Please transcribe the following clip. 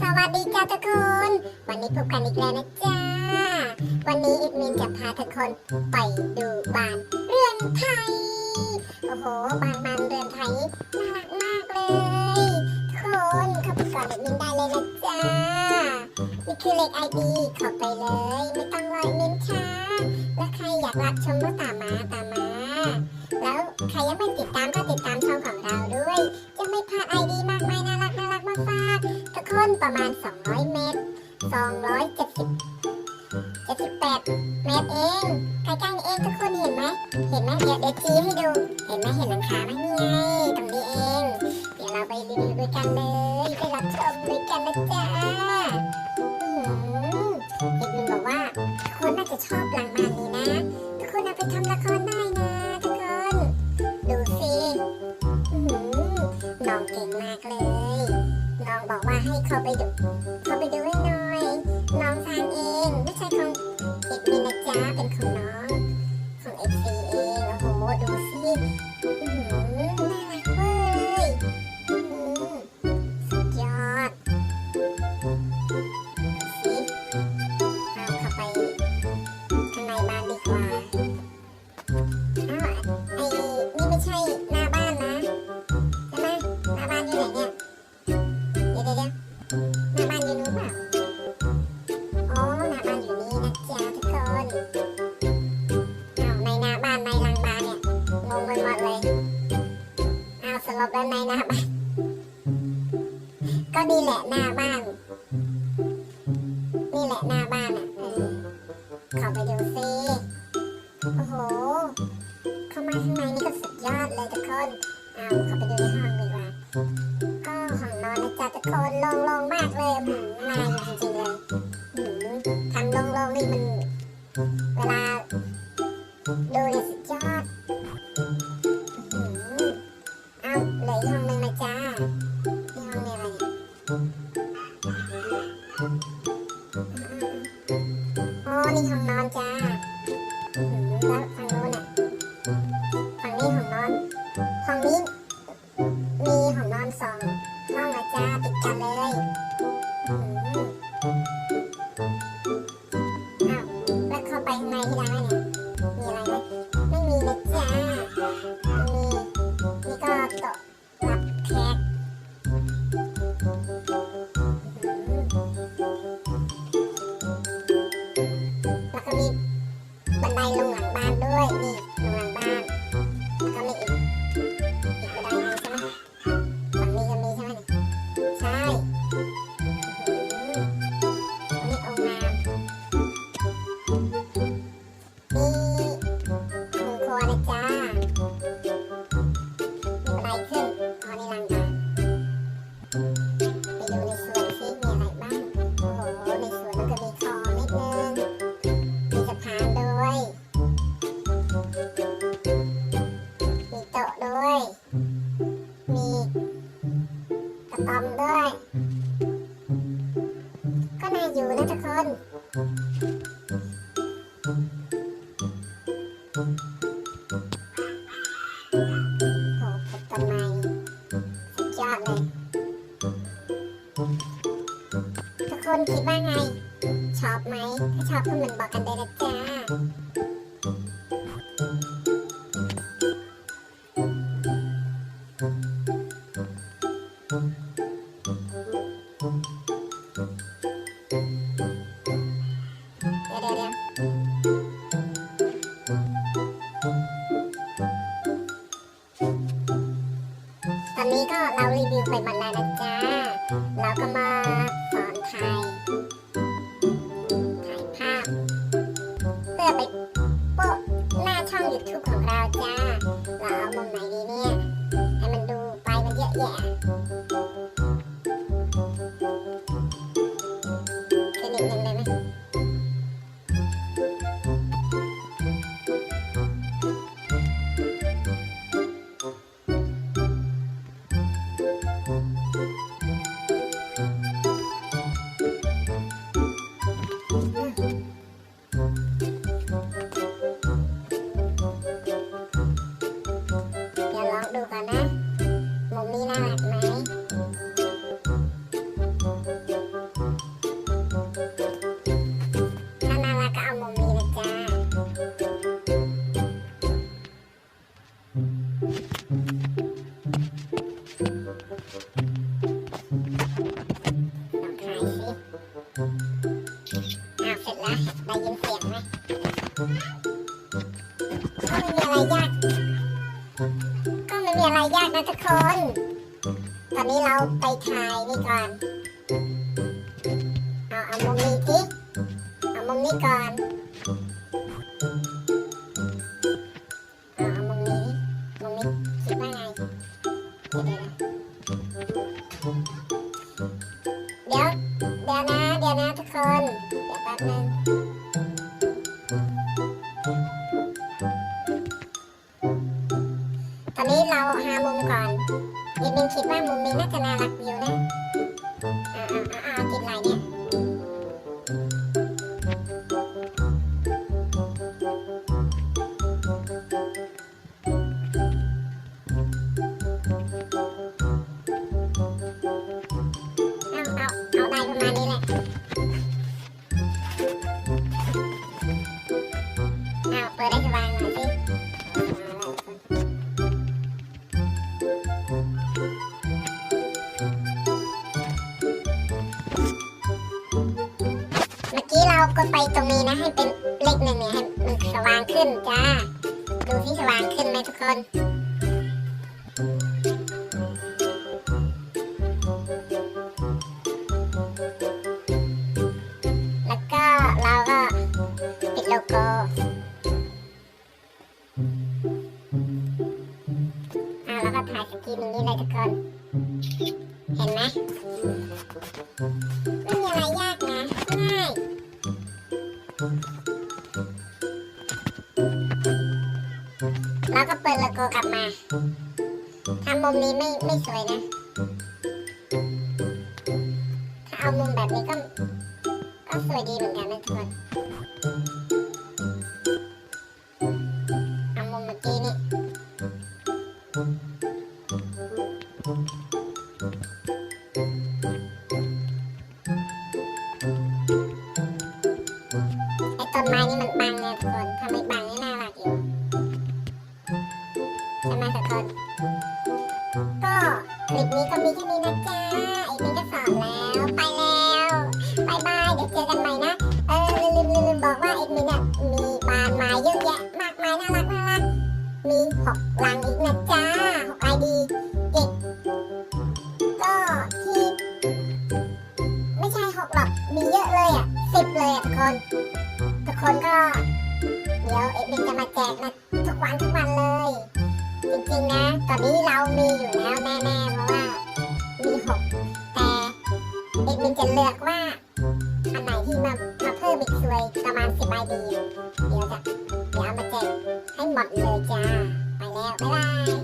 สวัสดีจ้าทุกคน วันนี้พบกันอีกแล้วนะจ้า วันนี้อิดมินจะพาทุกคนไปดูบ้านเรือนไทย โอ้โหบ้านบ้านเรือนไทยน่ารักมากเลยทุกคนเข้าไปก่อนอิดมินได้เลยนะจ้า นี่คือเลขไอดีเข้าไปเลย ไม่ต้องรออิดมินช้า แล้วใครอยากรับชมก็ตามมาตามมา แล้วใครยังไม่ติดตามก็ติดตาม ประมาณ 200 เมตร 270 78 เมตรเอง ใกล้ๆนี่เองทุกคนเห็นไหม เห็นไหมเดี๋ยวเดี๋ยวจีให้ดู เห็นไหมเห็นหลังคาไหมนี่ไงตรงนี้เอง เดี๋ยวเราไปรีวิวด้วยกันเลย ไปรับชมด้วยกันนะจ๊ะ นะ อ้าวสรุปแล้วในหน้าบ้านก็นี่แหละหน้าบ้าน นี่แหละหน้าบ้านอะเออข้าไปดูสิโอ้โห เข้ามาข้างในนี่ก็สุดยอดเลยทุกคน เอาเข้าไปดูในห้องดีกว่าก็ห้องนอนนะจ๊ะทุกคนโล่งๆมากเลยหืมนายจริงๆเลยหืมทำโล่งๆนี่มัน เวลาดูเนี่ย ห้อ นะทุกคน โอ้ปลูกต้นไม้สุดยอดเลย ทุกคนคิดว่าไง ชอบไหม ถ้าชอบก็เหมือนบอกกันเลยนะจ๊ะ มีอะไรยากนะทุกคน ตอนนี้เราไปถ่ายนี่ก่อน เอาเอามุมนี้ทิเอามุมนี้ก่อนเอาเอามุมนี้ มุมนี้คิดว่าไงเอีกหนึ่งคิดว่ามุมนี้น่าจะน่ารักอยู่นะ กดไปตรงนี้นะให้เป็นเลขหนึ่งเนี่ยให้มันสว่างขึ้นจ้า ดูที่สว่างขึ้นไหมทุกคน แล้วก็เปิดโลโกกลับมาทำมุมนี้ไม่ไม่สวยนะ ถ้าเอามุมแบบนี้ก็ ก็สวยดีเหมือนกันนะทุกคนเอามุมเมื่อกี้นี่ไอ้ต้นไม้นี่มันบังเนี่ยทุกคนถ้าไม่บัง ก็คลิปนี้ก็มีแค่นี้นะจ๊ะไอ้นี่ก็สอนแล้วไปแล้วบายบายเดี๋ยวเจอกันใหม่นะเออลืมลืมลืมบอกว่าเอ็ดมินอะมีบานไม้เยอะแยะมากมายน่ารักน่ารักมีหกลังอีกนะจ๊ะหกไอดีเด็กก็ที่ไม่ใช่หกหรอกมีเยอะเลยอะสิบเลยอะทุกคนทุกคนก็เดี๋ยวเอ็ดมินจะมาแจกนะทุกวันทุกวันเลย จริงๆนะตอนนี้เรามีอยู่แล้วแน่ๆเพราะว่ามีหกแต่เอ็กมินจะเลือกว่าอันไหนที่มามาเพิ่มอีกสวยประมาณสิบใบดีเดี๋ยวจะเดี๋ยวเอามาแจกให้หมดเลยจ้าไปแล้วบ๊ายบาย